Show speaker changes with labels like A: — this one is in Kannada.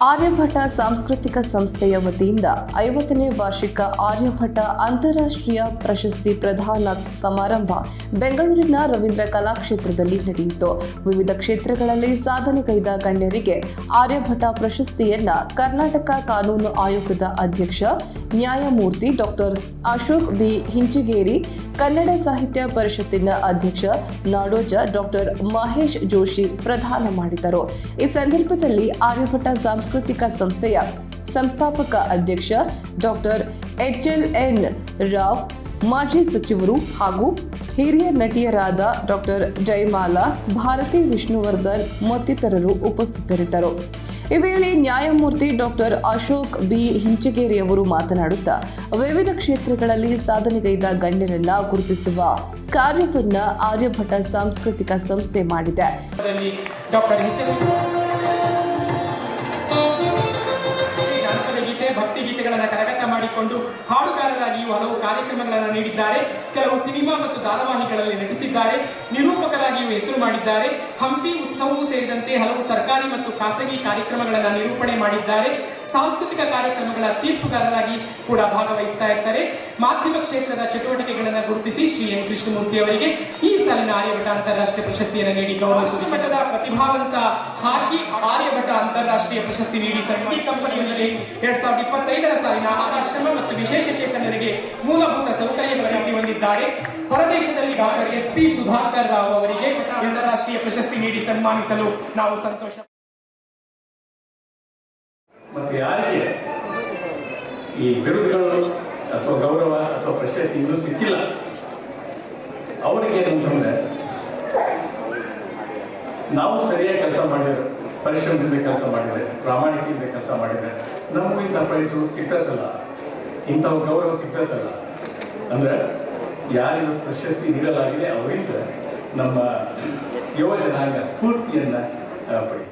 A: ಆರ್ಯಭಟ ಸಾಂಸ್ಕೃತಿಕ ಸಂಸ್ಥೆಯ ವತಿಯಿಂದ ಐವತ್ತನೇ ವಾರ್ಷಿಕ ಆರ್ಯಭಟ ಅಂತಾರಾಷ್ಟ್ರೀಯ ಪ್ರಶಸ್ತಿ ಪ್ರದಾನ ಸಮಾರಂಭ ಬೆಂಗಳೂರಿನ ರವೀಂದ್ರ ಕಲಾಕ್ಷೇತ್ರದಲ್ಲಿ ನಡೆಯಿತು. ವಿವಿಧ ಕ್ಷೇತ್ರಗಳಲ್ಲಿ ಸಾಧನೆಗೈದ ಗಣ್ಯರಿಗೆ ಆರ್ಯಭಟ ಪ್ರಶಸ್ತಿಯನ್ನ ಕರ್ನಾಟಕ ಕಾನೂನು ಆಯೋಗದ ಅಧ್ಯಕ್ಷ, ನ್ಯಾಯಮೂರ್ತಿ ಡಾಕ್ಟರ್ ಅಶೋಕ್ ಬಿ. ಹಿಂಚಿಗೇರಿ, ಕನ್ನಡ ಸಾಹಿತ್ಯ ಪರಿಷತ್ತಿನ ಅಧ್ಯಕ್ಷ, ನಾಡೋಜ ಡಾಕ್ಟರ್ ಮಹೇಶ್ ಜೋಶಿ ಪ್ರದಾನ ಮಾಡಿದರು. ಈ ಸಂದರ್ಭದಲ್ಲಿ ಆರ್ಯಭಟ ಸಾಂಸ್ಕೃತಿಕ ಸಂಸ್ಥೆಯ ಸಂಸ್ಥಾಪಕ ಅಧ್ಯಕ್ಷ doctor H L N Rao, ಮಾಜಿ ಸಚಿವರು ಹಾಗೂ ಹಿರಿಯ ನಟಿಯರಾದ ಡಾಕ್ಟರ್ ಜಯಮಾಲಾ, ಭಾರತಿ ವಿಷ್ಣುವರ್ಧನ್ ಮತ್ತಿತರರು ಉಪಸ್ಥಿತರಿದ್ದರು. ಈ ವೇಳೆ ನ್ಯಾಯಮೂರ್ತಿ ಡಾಕ್ಟರ್ ಅಶೋಕ್ ಬಿ. ಹಿಂಚಗೇರಿ ಅವರು ಮಾತನಾಡುತ್ತಾ, ವಿವಿಧ ಕ್ಷೇತ್ರಗಳಲ್ಲಿ ಸಾಧನೆಗೈದ ಗಣ್ಯರನ್ನ ಗುರುತಿಸುವ ಕಾರ್ಯವನ್ನ ಆರ್ಯಭಟ ಸಾಂಸ್ಕೃತಿಕ ಸಂಸ್ಥೆ ಮಾಡಿದೆ.
B: ಭಕ್ತಿ ಗೀತೆಗಳನ್ನು ಕರಗತ ಮಾಡಿಕೊಂಡು ಹಾಡುಗಾರರಾಗಿಯೂ ಹಲವು ಕಾರ್ಯಕ್ರಮಗಳನ್ನು ನೀಡಿದ್ದಾರೆ. ಕೆಲವು ಸಿನಿಮಾ ಮತ್ತು ಧಾರಾವಾಹಿಗಳಲ್ಲಿ ನಟಿಸಿದ್ದಾರೆ. ನಿರೂಪಕರಾಗಿಯೂ ಹೆಸರು ಮಾಡಿದ್ದಾರೆ. ಹಂಪಿ ಉತ್ಸವವೂ ಸೇರಿದಂತೆ ಹಲವು ಸರ್ಕಾರಿ ಮತ್ತು ಖಾಸಗಿ ಕಾರ್ಯಕ್ರಮಗಳನ್ನು ನಿರೂಪಣೆ ಮಾಡಿದ್ದಾರೆ. ಸಾಂಸ್ಕೃತಿಕ ಕಾರ್ಯಕ್ರಮಗಳ ತೀರ್ಪುಗಾರರಾಗಿ ಕೂಡ ಭಾಗವಹಿಸ್ತಾ ಇರ್ತಾರೆ. ಮಾಧ್ಯಮ ಕ್ಷೇತ್ರದ ಚಟುವಟಿಕೆಗಳನ್ನು ಗುರುತಿಸಿ ಶ್ರೀ ಎನ್ ಕೃಷ್ಣಮೂರ್ತಿ ಅವರಿಗೆ ಈ ಸಾಲಿನ ಆರ್ಯಭಟ ಅಂತಾರಾಷ್ಟ್ರೀಯ ಪ್ರಶಸ್ತಿಯನ್ನು ನೀಡಿ. ಗೌರವಿಸಿ ಮಠದ ಪ್ರತಿಭಾವಂತ ಹಾಕಿ ಆರ್ಯಭಟ ಅಂತಾರಾಷ್ಟ್ರೀಯ ಪ್ರಶಸ್ತಿ ನೀಡಿ ಸಂಘಿ ಕಂಪನಿಯೊಂದರಲ್ಲಿ ಎರಡ್ ಸಾವಿರದ ಇಪ್ಪತ್ತೈದರ ಸಾಲಿನ ಆಶ್ರಮ ಮತ್ತು ವಿಶೇಷ ಚೇತನರಿಗೆ ಮೂಲಭೂತ ಸೌಕರ್ಯ ಪ್ರಗತಿ ಹೊಂದಿದ್ದಾರೆ. ಹೊರದೇಶದಲ್ಲಿ doctor S P Sudhakar Rao ಅವರಿಗೆ ಅಂತಾರಾಷ್ಟ್ರೀಯ ಪ್ರಶಸ್ತಿ ನೀಡಿ ಸನ್ಮಾನಿಸಲು ನಾವು ಸಂತೋಷ
C: ಮತ್ತು ಯಾರಿಗೆ? ಈ ಬಿರುದುಗಳು ಅಥವಾ ಗೌರವ ಅಥವಾ ಪ್ರಶಸ್ತಿ ಇನ್ನೂ ಸಿಕ್ಕಿಲ್ಲ. ಅವರಿಗೆ ಏನಂತಂದ್ರೆ ನಾವು ಸರಿಯಾಗಿ ಕೆಲಸ ಮಾಡಿದ್ರೆ, ಪರಿಶ್ರಮದಿಂದ ಕೆಲಸ ಮಾಡಿದರೆ, ಪ್ರಾಮಾಣಿಕೆಯಿಂದ ಕೆಲಸ ಮಾಡಿದರೆ ನಮಗೂ ಇಂಥ ಪ್ರೈಸು ಸಿಗ್ತದಲ್ಲ. ಇಂಥವು ಗೌರವ ಸಿಗ್ತದಲ್ಲ. ಅಂದರೆ ಯಾರಿಗೂ ಪ್ರಶಸ್ತಿ ನೀಡಲಾಗಿದೆ, ಅವರಿಂದ ನಮ್ಮ ಯುವ ಜನಾಂಗ ಸ್ಫೂರ್ತಿಯನ್ನು ಪಡಿ